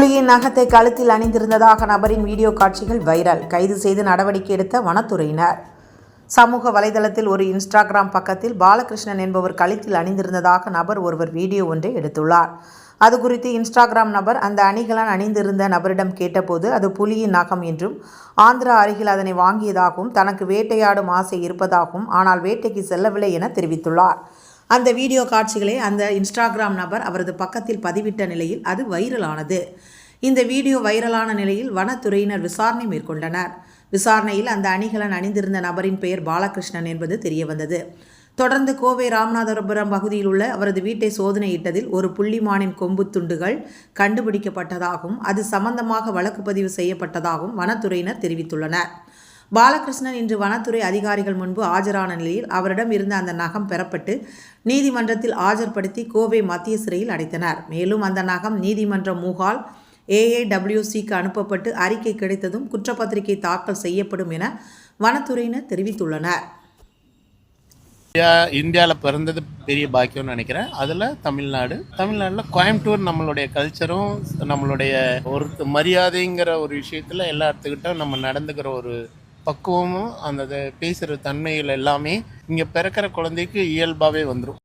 புலியின் நகத்தை கழுத்தில் அணிந்திருந்ததாக நபரின் வீடியோ காட்சிகள் வைரல். கைது செய்து நடவடிக்கை எடுத்த வனத்துறையினர். சமூக வலைதளத்தில் ஒரு இன்ஸ்டாகிராம் பக்கத்தில் பாலகிருஷ்ணன் என்பவர் கழுத்தில் அணிந்திருந்ததாக நபர் ஒருவர் வீடியோ ஒன்றை எடுத்துள்ளார். அது குறித்து இன்ஸ்டாகிராம் நபர் அந்த அணிகலன் அணிந்திருந்த நபரிடம் கேட்டபோது அது புலியின் நகம் என்றும் ஆந்திரா அருகில் அதனை வாங்கியதாகவும் தனக்கு வேட்டையாடும் ஆசை இருப்பதாகவும் ஆனால் வேட்டைக்கு செல்லவில்லை என தெரிவித்துள்ளார். அந்த வீடியோ காட்சிகளை அந்த இன்ஸ்டாகிராம் நபர் அவரது பக்கத்தில் பதிவிட்ட நிலையில் அது வைரலானது. இந்த வீடியோ வைரலான நிலையில் வனத்துறையினர் விசாரணை மேற்கொண்டனர். விசாரணையில் அந்த அணிகலன் அணிந்திருந்த நபரின் பெயர் பாலகிருஷ்ணன் என்பது தெரியவந்தது. தொடர்ந்து கோவை ராமநாதபுரம் பகுதியில் உள்ள அவரது வீட்டை சோதனையிட்டதில் ஒரு புள்ளிமானின் கொம்பு துண்டுகள் கண்டுபிடிக்கப்பட்டதாகவும் அது சம்பந்தமாக வழக்கு பதிவு செய்யப்பட்டதாகவும் வனத்துறையினர் தெரிவித்துள்ளனர். பாலகிருஷ்ணன் இன்று வனத்துறை அதிகாரிகள் முன்பு ஆஜரான நிலையில் அவரிடம் இருந்த அந்த நகம் பெறப்பட்டு நீதிமன்றத்தில் ஆஜர்படுத்தி கோவை மத்திய சிறையில் அடைத்தனர். மேலும் அந்த நகம் நீதிமன்ற மூகால் ஏஏடபிள்யூசிக்கு அனுப்பப்பட்டு அறிக்கை கிடைத்ததும் குற்றப்பத்திரிகை தாக்கல் செய்யப்படும் என வனத்துறையினர் தெரிவித்துள்ளனர். இந்தியா இந்தியாவில் பிறந்தது பெரிய பாக்கியம்னு நினைக்கிறேன். அதில் தமிழ்நாடு. தமிழ்நாட்டில் கோயம்புத்தூர் நம்மளுடைய கல்ச்சரும் நம்மளுடைய ஒரு மரியாதைங்கிற ஒரு விஷயத்தில் எல்லா இடத்துக்கிட்டும் நம்ம நடந்துக்கிற ஒரு பக்குவமும் அந்த பேசுகிற தன்மைகள் எல்லாமே இங்கே பிறக்கிற குழந்தைக்கு இயல்பாகவே வந்துடும்